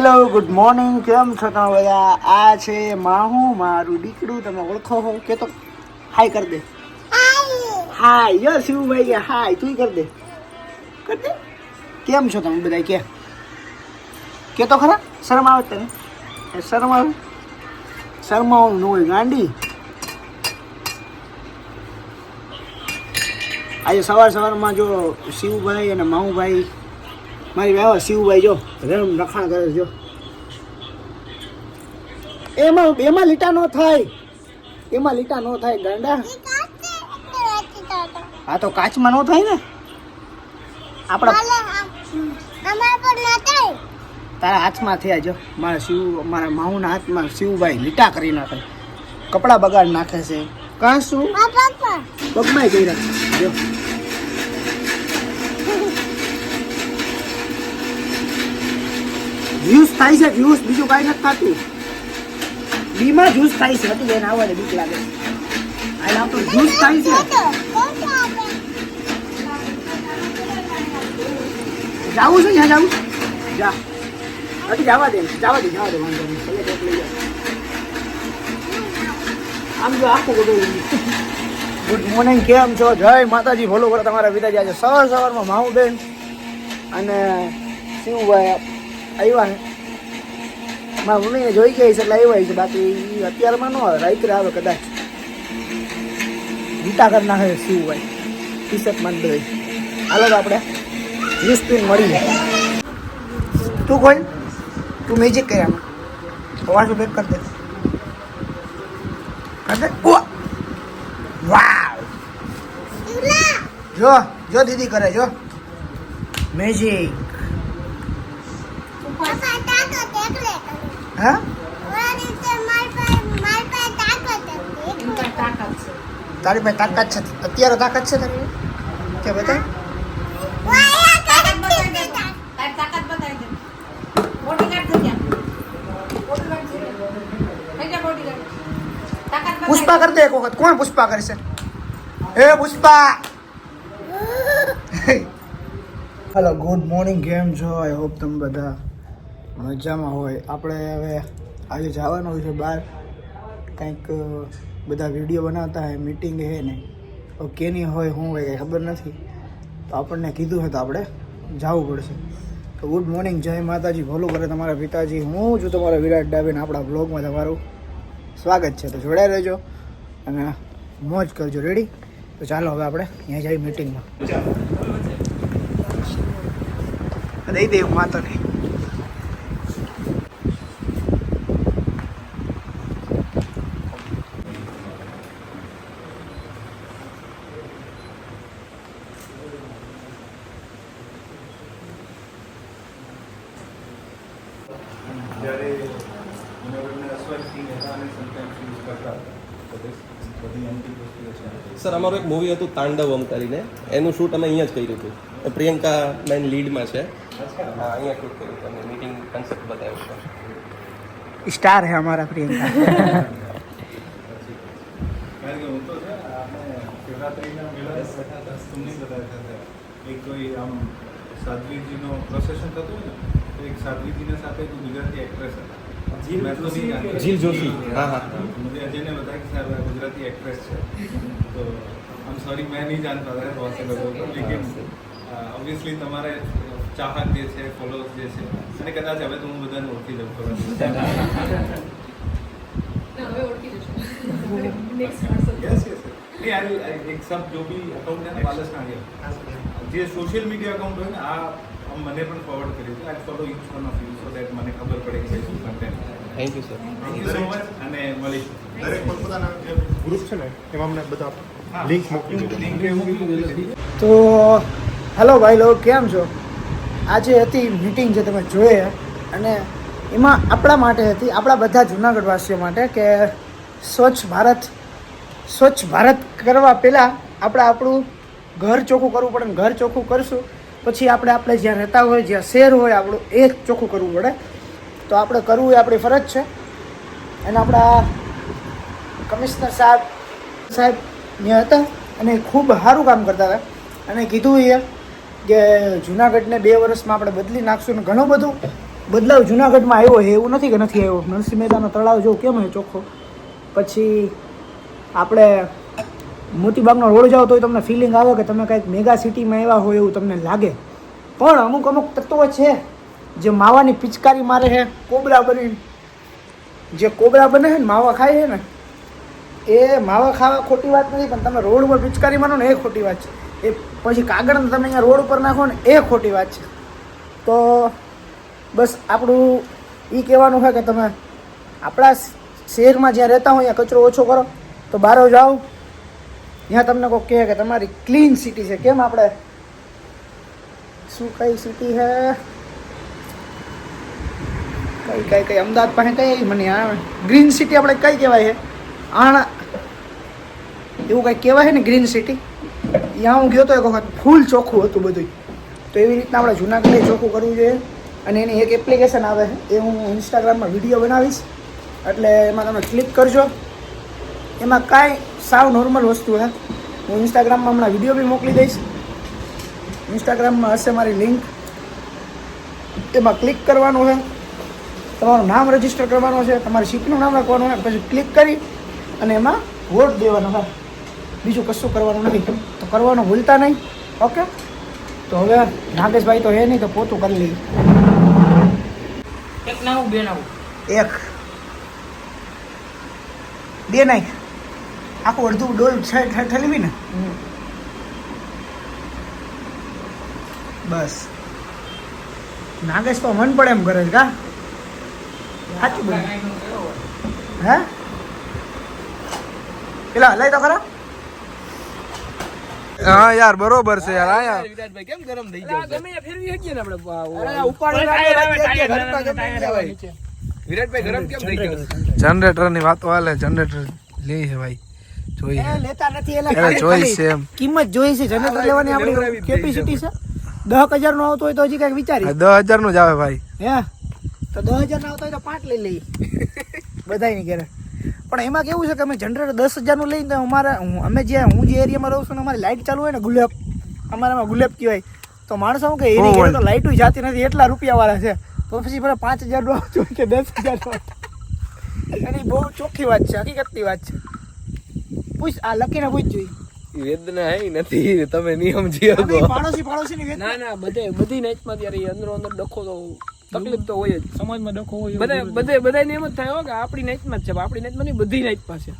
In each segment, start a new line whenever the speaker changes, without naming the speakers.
Hello good morning કેમ છો તમે બધા? આ છે માહુ, મારું દીકરું. તમે ઓળખો હો, કે તો હાય કર દે. હાય યો શિવભાઈ કે હાય તું કર દે. કર દે. કેમ છો તમે બધા? કે કે તો ખરા? શરમ આવે તને? શરમ આવે? શરમાવાનું ન હોય. ગાંડી. આજે સવાર સવારમાં જો શિવભાઈ અને માહુભાઈ મારી વાવા શિવભાઈ જો રેમ રખાણ કરે જો. એમાં એમાં લીટા નો થાય. એમાં લીટા નો થાય ગાંડા. આ તો કાચમાં નો થાય ને. આપણા તારા હાથમાં થયા જો. મારા શિવ મારા માઉના હાથમાં શિવભાઈ લીટા કરી નાખે. કપડાં બગાડ નાખે છે. કાં શું પગમાં રહ્યા જો. થાય છે, જ્યુસ, બીજું કાંઈ નથી થતું. બીમાં જ્યુસ થાય છે હતું બેન આવડે, બીક લાગે. આ આપણું જ્યુસ થાય છે. જાવું છે જ્યાં જાવું? જા. હજી જવા દે જવા દે જવા દે, વાંધો નહીં. ભલે કોક લઈ જાય. આમ જો આખું બધું ગુડ મોર્નિંગ કેમ છો? જય માતાજી, ભલો કરો તમારા વિદાય આજે સવાર સવારમાં માઉબેન અને શિવભાઈ આવ્યા મારા મમ્મીને જોઈ ગઈ છે એટલે આવ્યા છે. બાકી અત્યારમાં ન આવે રાત્રે આવે કદાચ. ગીતા કરી નાખે હોય. ટી શર્ટમાં દઈ હાલો તો આપણે વીસ મળી તું કોઈ તું મેજિક કર્યા અવાજ બેક કર દે. કર દે. ઓ વાવ જો જો દીદી કરે જો. મેજિક હા? તારી પાસે તાકાત છે. અત્યારે તાકાત છે તારી કે બતાય? પુષ્પા કર દે એક વખત. કોણ પુષ્પા કરશે હે પુષ્પા! હલો ગુડ મોર્નિંગ કેમ છો? આઈ હોપ તમે બધા મજામાં હોય. આપણે હવે આજે જવાનું છે બહાર. કંઈક બધા વીડિયો બનાવતા હોય મિટિંગ હે ને. તો કેની હોય શું હોય કંઈ ખબર નથી. તો આપણને કીધું છે તો આપણે જવું પડશે. તો ગુડ મોર્નિંગ જય માતાજી. ભલું કરે તમારા પિતાજી. હું છું તમારા વિરાટ ડાબીને. આપણા બ્લોગમાં તમારું સ્વાગત છે. તો જોડાઈ રહેજો અને મોજ કરજો. રેડી તો ચાલો હવે આપણે ત્યાં જઈએ મિટિંગમાં દઈ દે માતાને
જ્યારે જુનાગઢના હતા અને સમટાઈમ્સ યુઝ કરતા
સર અમારું એક મૂવી હતું તાંડવમ કરીને. એનું શૂટ અમે અહીંયા જ કર્યું હતું. પ્રિયંકા મેન લીડમાં છે. અહીંયા શૂટ કર્યું હતું. અમે મીટિંગ કન્સેપ્ટ બતાવ્યો છે.
સ્ટાર હે અમારા પ્રિયંકા.
એક કોઈ આમ સાધ્વીજીનો પ્રોસેશન થતું હોય ને તો એક સાધ્વીજીના સાથે ગુજરાતી એક્ટ્રેસ હતા.
જીલ
मैं तो नहीं जानता।
जील जोशी, हाँ, हाँ।
मुझे अजय ने बताया कि सर गुजराती एक्ट्रेस है तो हम सॉरी मैं नहीं जानता था बहुत से लोगों को लेकिन ऑब्वियसली તમારે ચાહક જે છે ફોલોઅર્સ જે છે અને કદાચ હવે તો હું બધાને ઓળખી જાઉં થોડા દિવસ यस यस नहीं आई एक सब जो भी अकाउंट है ना पालस ना गया જે સોશિયલ મીડિયા અકાઉન્ટ હોય ને આ આમ મને પણ ફોરવર્ડ કર્યું છે I follow each one of you so that મને ખબર પડે કે શું content
thank you sir
thank you so much અને મળીશું.
દરેક પોતપોતાના જે ગ્રુપ છે ને એમાં અમને બધા લિંક મોકલી દીધો.
લિંક
તો હેલો ભાઈ લોકો કેમ છો? આજે હતી મીટિંગ જે તમે જોઈએ અને એમાં આપણા માટે હતી આપણા બધા જૂનાગઢવાસીઓ માટે કે સ્વચ્છ ભારત સ્વચ્છ ભારત કરવા પહેલાં આપણે આપણું ઘર ચોખ્ખું કરવું પડે ઘર ચોખ્ખું કરશું. પછી આપણે આપણે જ્યાં રહેતા હોય, જ્યાં શેર હોય, આપણું એ જ ચોખ્ખું કરવું પડે. તો આપણે કરવું એ આપણી ફરજ છે. અને આપણા કમિશનર સાહેબ સાહેબ ત્યાં હતા અને ખૂબ સારું કામ કરતા હતા. અને કીધું એ કે જુનાગઢને બે વર્ષમાં આપણે બદલી નાખશું ને ઘણું બધું. બદલાવ જુનાગઢમાં આવ્યો છે, એવું નથી કે નથી આવ્યો. નરસિંહ મહેતાનો તળાવ જો કેમ હોય ચોખ્ખો? પછી આપણે મોતીબાગનો રોડ જાઓ તો તમને ફિલિંગ આવે કે તમે કંઈક મેગા સિટીમાં આવ્યા હોય એવું તમને લાગે. પણ અમુક અમુક તત્વો છે જે માવાની પિચકારી મારે છે. કોબરા બની જે કોબરા બને છે ને, માવા ખાય છે ને, એ માવા ખાવા ખોટી વાત નથી, પણ તમે રોડ ઉપર પિચકારી માનો ને એ ખોટી વાત છે. એ પછી કાગળ તમે અહીંયા રોડ ઉપર નાખો ને, એ ખોટી વાત છે. તો બસ આપણું એ કહેવાનું છે કે તમે આપણા શહેરમાં જ્યાં રહેતા હોય, ત્યાં કચરો ઓછો કરો. તો બહાર જાઓ. ત્યાં તમને કોઈ કહે કે તમારી ક્લીન સિટી છે. કેમ આપણે? શું કઈ સિટી છે કઈ કઈ કઈ અમદાવાદ પાસે કઈ મને ગ્રીન સિટી આપણે કઈ કહેવાય છે આણા એવું કંઈ કહેવાય છે ને ગ્રીન સિટી ત્યાં હું ગયો તો એક વખત ફૂલ ચોખ્ખું હતું બધું તો એવી રીતના આપણે જુનાગઢે ચોખ્ખું કરવું જોઈએ. અને એની એક એપ્લિકેશન આવે છે એ હું ઇન્સ્ટાગ્રામમાં વીડિયો બનાવીશ. એટલે એમાં તમે ક્લિક કરજો. એમાં કાંઈ સાવ નોર્મલ વસ્તુ છે હું ઇન્સ્ટાગ્રામમાં હમણાં વીડિયો બી મોકલી દઈશ. ઇન્સ્ટાગ્રામમાં હશે મારી લિંક એમાં ક્લિક કરવાનું છે તમારું નામ રજિસ્ટર કરવાનું છે. તમારી સીટનું નામ રાખવાનું છે પછી ક્લિક કરી અને એમાં વોટ દેવાનો છે બીજું કશું કરવાનું નથી તો કરવાનું ભૂલતા નહીં. ઓકે તો હવે નાગેશભાઈ તો હે નહીં તો પોતું કરી લઈએ.
એક નાવું બે નાવું
એક. બે નાખ. આખું અડધું ડોલ ઠલવી ને? બસ. નાગેશ તો મન પડે એમ કરે છે કા? સાચું બોલ? હે? પેલા હલાય તો ખરા?
હા યાર બરોબર છે યાર હા યાર.
વિરાટભાઈ કેમ ગરમ થઈ
આ ગમે ફેરવી શકીએ ને આપણે
વિરાટભાઈ ગરમ કેમ થઈ ગયો?
જનરેટરની વાતો હાલે જનરેટર લે છે ભાઈ. જોઈ
લેતા નથી એલા
જોઈ છે
કિંમત જોઈ છે જનરેટર લેવાની આપણી કેપેસિટી છે. દસ હજાર નો આવતો હોય તો હજી કંઈક વિચારી
દસ હજારનું જ આવે ભાઈ.
હે? તો દસ હજાર ના આવતો હોય તો પાંચ લઈ લઈએ. બધાની ઘરે. પણ એમાં કેવું છે કે અમે જનરેટર દસ હજારનું લઈને તો અમારે અમે જે હું જે એરિયામાં રહું છું ને અમારી લાઇટ ચાલુ હોય ને ગુલાબ અમારામાં ગુલાબ કહેવાય. તો માણસો કે એરિયા તો લાઇટું જાતી નથી એટલા રૂપિયા વાળા છે. તો પછી ભલે પાંચ હજાર નો આવતો કે દસ હજાર એની બહુ ચોખ્ખી વાત છે હકીકતની વાત છે. પૂછ આ લખીને પૂછ જોઈ.
વેદના હે નથી તમે નિયમ જીઓ
પાડોશી પાડોશીની વેત
ના ના બધે બધી નાઈટમાં ત્યારે અંદરો અંદર ડખો તો તકલીફ તો હોય જ. સમાજમાં ડખો હોય બધે બધે બધા એમ જ થાય હો કે આપણી નાઈટમાં જ છે આપણી આપણી માં નહીં બધી નાઈટમાં છે.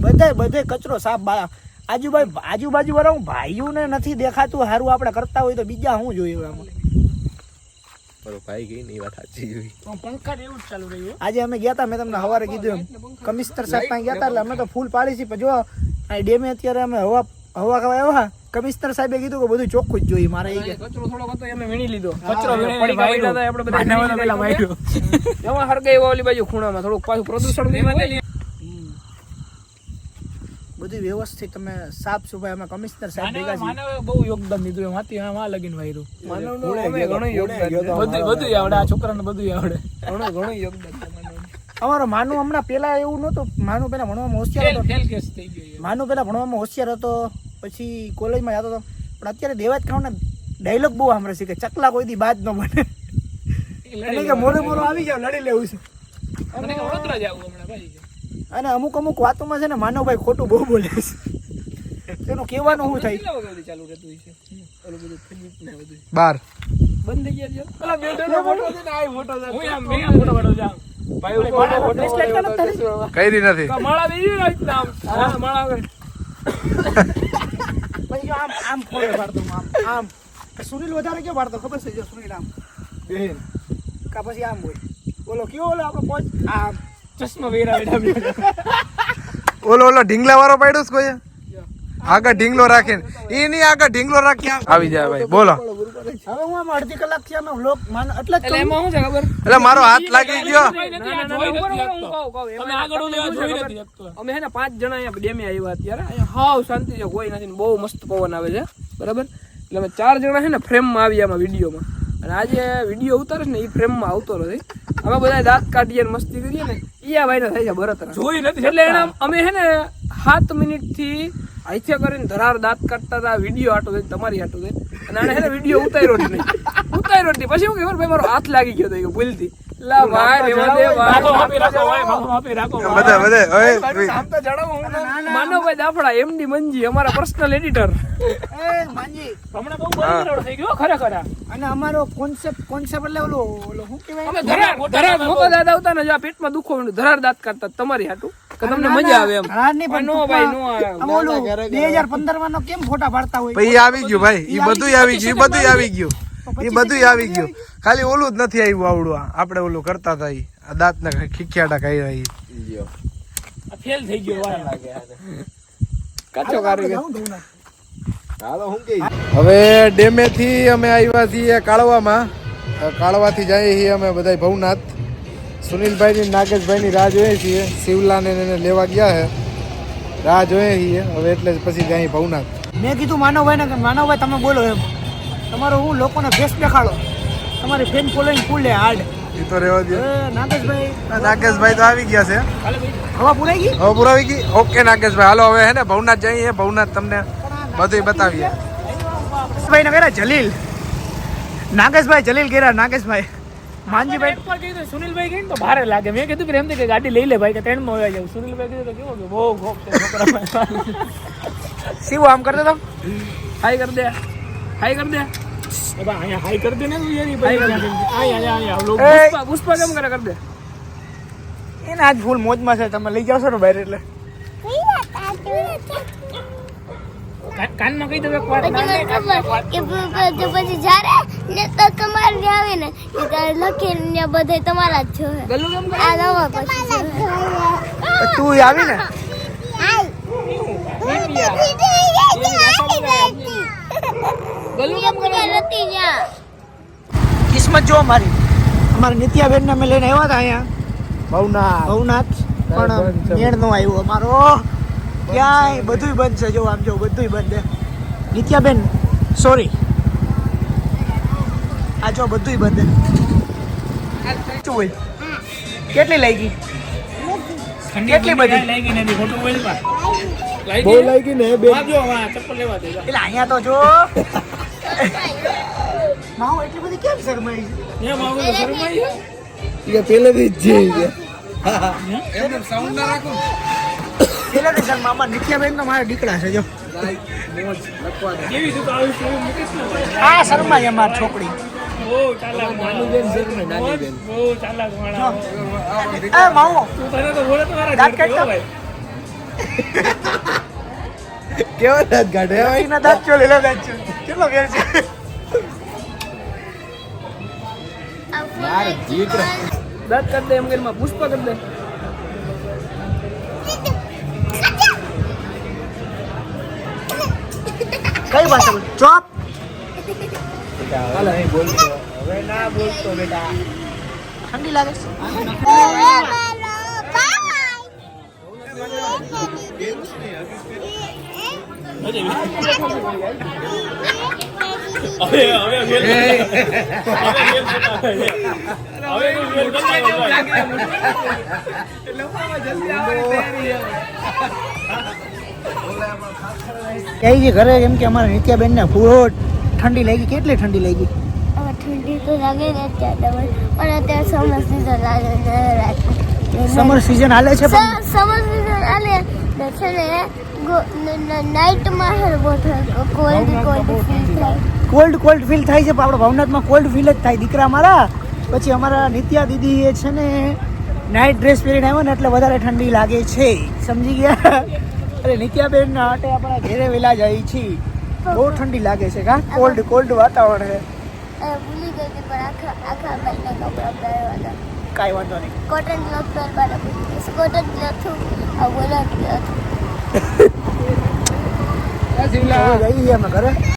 બધે બધે કચરો સાફ બા આજુબાજુ આજુબાજુ વાળા હું ભાઈઓને નથી દેખાતું હારું આપણે કરતા હોય તો બીજા શું જોઈએ આમાં
મારો ભાઈ ગઈ ની વાત સાચી જોઈ
પંખા એવું જ ચાલુ રહ્યું
આજે અમે ગયા હતા મેં તમને સવારે કીધું એમ. કમિશનર સાહેબ પાસે ગયા હતા એટલે અમે તો ફૂલ પાડી છે પણ જો આ ડેમે અત્યારે અમે હવા હવા ખાવા આવ્યા કમિશનર સાહેબે કીધું કે બધું ચોખ્ખું જ જોઈએ મારે એ
કચરો થોડો હતો એમે વીણી લીધો. કચરો
પડી
વીણી. વાયડા આપણે બધા
પેલા વાયરો.
એમાં હરગાઈ ઓલી બાજુ ખૂણામાં થોડુંક પાછું પ્રદૂષણ.
બધું વ્યવસ્થિત તમે સાફ સફાઈ અમે કમિશનર સાહેબ ભેગા છીએ.
બહુ યોગદાન દીધું એમાંથી આમાં લગીન વાયરું.
માનવનું અમે ઘણું યોગદાન
બધું બધું આવડે આ છોકરાને બધું આવડે.
ઘણું ઘણું યોગદાન
અમારો માનું હમણાં પેલા એવું નહોતું. માનુ પેલા ભણવામાં હોશિયાર હતો.
ફેલ કેસ થઈ ગયો
માનું પેલા ભણવામાં હોશિયાર હતો પછી કોલેજમાં જતો હતો. પણ અત્યારે દેવાજ ખાવને ડાયલોગ બહુ સાંભળે છે કે ચકલા કોઈ દી બાદ ન બને. એટલે કે મોરે મોરો આવી જાવ લડી લેવું છે.
વડોદરા જાવું હમણાં ભાઈ.
અને અમુક અમુક વાતોમાં છે ને માનવભાઈ ખોટું બહુ બોલે છે. તેનું કહેવાનું શું થાય?
કેટલા વાગ્યા સુધી ચાલુ રહેતું છે? ઓલું બધું Facebook બધું.
બાર.
બંધ થઈ ગયા છે? અલા બે ફોટો છે ને આ ફોટો છે. હું આમ મેં આમ. ફોટો પાડો
નથી
માળા બીજી રાખ નામ માળા
પછી આમ આમ પાડતો આમ આમ. સુનિલ વધારે કેવો પાડતો ખબર છે? જો સુનિલ આમ. કા પછી આમ હોય. બોલો કયો ઓલો આપણો પોચ? આમ.
ચશ્મા વેરા
ઓલો ઓલો ઢીંગલા વાળો પાડ્યો છે કોઈ આગળ ઢીંગલો રાખીને. એની નહીં આગળ ઢીંગલો રાખ્યા આવી. જાય ભાઈ બોલો.
હવે હું આમ અડધી કલાકથી અમે વ્લોગ માન એટલે
એટલે એમાં શું છે ખબર?
એટલે મારો હાથ લાગી ગયો.
અમે હે ને પાંચ જણા અહીંયા ડેમે આવ્યા અત્યારે. અહીંયા હાવ શાંતિ છે કોઈ નથી ને બહુ મસ્ત પવન આવે છે. બરાબર? એટલે અમે ચાર જણા છે ને ફ્રેમમાં આવી આમાં વિડીયોમાં. અને આજે વીડિયો ઉતારે છે ને એ ફ્રેમમાં આવતો નથી. અમે બધા દાંત કાઢીએ ને મસ્તી કરીએ ને ઈ ભાઈ થઈ થાય છે ભરત જોઈ નથી એટલે એને અમે હે ને સાત મિનિટથી અહીંથી કરીને ધરાર દાંત કાઢતા હતા વીડિયો આટો દઈને તમારી આટો દઈને. અને આને હેને વિડિયો ઉતાર્યો જ નહીં ઉતાર્યો જ નહીં પછી હું ખબર ભાઈ મારો હાથ લાગી ગયો તો એ ભૂલથી લા ભાઈ રેવા દે
બધા બધા ઓય
માનવભાઈ દાફડા એમડી મંજી અમારા પર્સનલ એડિટર
એ માનજી અને અમારો કોન્સેપ્ટ કોન્સેપ્ટ એટલે ઓલો ઓલો શું કહેવાય
અમે ધરાર ધરાર મોકો દાદા આવતા ને જો આ પેટમાં દુખો ધરાર દાંત કાઢતા તમારી હાટું તમને મજા આવે એમ.
પણ
નો ભાઈ નો
આમ ઓલું બે હજાર પંદરમાં નો કેમ ફોટા પાડતા હોય?
પછી આવી ગયું ભાઈ. ઈ બધું આવી ગયું. બધું આવી ગયું. ઈ બધું આવી ગયું. ખાલી ઓલું જ નથી આવ્યું આવડું. આપણે ઓલું કરતા હતા ઈ. આ દાંત ના ખીખ્યાટા ખાઈ રહી
ફેલ થઈ ગયો કાચો કારીગર.
હવે ડેમેથી અમે આવ્યા છીએ કાળવામાં. કાળવાથી જઈએ છીએ અમે બધા ભવનાથ. સુનિલભાઈની નાગેશભાઈની રાહ જોઈએ છીએ. શિવલાને એને લેવા ગયા છે રાહ જોઈએ છીએ. હવે એટલે જ પછી જાય ભવનાથ.
મેં કીધું માનવભાઈ ને કે માનવભાઈ તમે બોલો એમ. તમારો હું લોકોને ફેસ દેખાડો. તમારી ફેન ફોલોઈંગ ફૂલ હાર્ડ.
એ તો રહેવા દે
નાગેશભાઈ.
નાગેશભાઈ તો આવી ગયા છે.
હવા પુરાઈ ગઈ?
હવા પુરાવી ગઈ? ઓકે નાગેશભાઈ. હાલો હવે હે ને ભવનાથ જઈએ ભવનાથ તમને બધું બતાવીએ.
નાગેશભાઈ ને કર્યા જલીલ. નાગેશભાઈ જલીલ કર્યા નાગેશભાઈ. માનજીભાઈ
વાર કીધું સુનિલભાઈ કહીને તો ભારે લાગે. મેં કીધું કે એમ કે ગાડી લઈ લે ભાઈ કે ટ્રેનમાં આવી જાવ સુનિલભાઈ કીધું તો કેવો કે બહુ ગોપ છે છોકરામાં
શિવ આમ કરતો તો
હાઈ કર દે. હાઈ કર દે. અહીંયા હાઈ કર દે ને તું યાર અહીંયા અહીંયા અહીંયા પુષ્પા પુષ્પા કેમ કરે? કર દે.
એને આજ ફૂલ મોજમાં છે તમે લઈ જાવ છો ને બહાર એટલે.
કાન- કાનમાં કહી દઉં એક વાર.
કે પછી જ્યારે ને તો આવે ને એ ત્યારે લખીને ને બધે તમારા જ જોવે. આ નવા પછી
તું આવી ને? કિસ્મત જો અમારી. અમારી નિત્યાબેન ને અમે લઈને આવ્યા હતા અહીંયા.
ભવનાથ.
ભવનાથ. પણ મેળ નો આવ્યો અમારો. ક્યાંય બધુંય બંધ છે જો આમ જો બધુંય બંધ છે. નિત્યાબેન સોરી આ જો બધુંય બંધ. છે હોય. કેટલી લઈ ગઈ કેટલી બધી?
લઈ ગઈ નથી ખોટું બોલ પા.
બહુ લાગી ને બે.
જો હવે ચપ્પલ લેવા દે
એટલે અહીંયા તો જો. માઉ એટલી બધી કેમ શરમાઈ? છે?
એમ શરમાઈ છે.
પહેલેથી જ છે
નિત્યાબેન તો મારા દીકરા છે જો. આ શરમાઈ અમારી છોકરી.
બહુ ચાલાક નાની બેન નાની બેન? બહુ ચાલાક માણસ.
એ માઉ
તું તને તો બોલે તો મારા
દાંત
ઘરથી હો
કાઢતા?
ભાઈ
કેવા દાંત કાઢે?
એના દાંત ચો લેલો દાંત ચો કેટલો ઘેર છે?
દાંત દે એમ કરીને માં પુષ્પા કર દે.
કઈ ભાષા બોલ? ચોપ
હવે ના બોલતો બેટા.
ઠંડી લાગે છે.
હવે
ઘરે એમ કે અમારા નિત્યાબેન ને ફૂલ ઠંડી લાગી? કેટલી ઠંડી લાગી?
હવે ઠંડી તો લાગે ને અત્યારે પણ અત્યારે સમર સીઝન લાગે
સમર સિઝન હાલે છે પણ?
સમર સીઝન આલે તો છે ને નાઇટમાં હે બહુ કોલ્ડ કોલ્ડ ફીલ થાય
કોલ્ડ કોલ્ડ ફીલ થાય છે પણ આપણો ભાવનાથમાં કોલ્ડ ફીલ જ થાય દીકરા મારા. પછી અમારા નિત્યા દીદી એ છે ને નાઇટ ડ્રેસ પહેરીને આવ્યો ને એટલે વધારે ઠંડી લાગે છે. સમજી ગયા? અરે નિત્યાબેન માટે આપણા ઘેરે વેલા જાય છીએ. બહુ ઠંડી લાગે છે કા? કોલ્ડ કોલ્ડ વાતાવરણ છે.
ભૂલી ગઈ હતી પણ આખા આખા ભાઈને કપડાં પહેરવા હતા.
કાંઈ વાંધો નહીં.
કોટન ક્લોથ પહેરવાના ભૂલી ગઈ. કોટન ક્લોથ આ બોલા ક્લોથ
હવે જઈએ અમે ઘરે.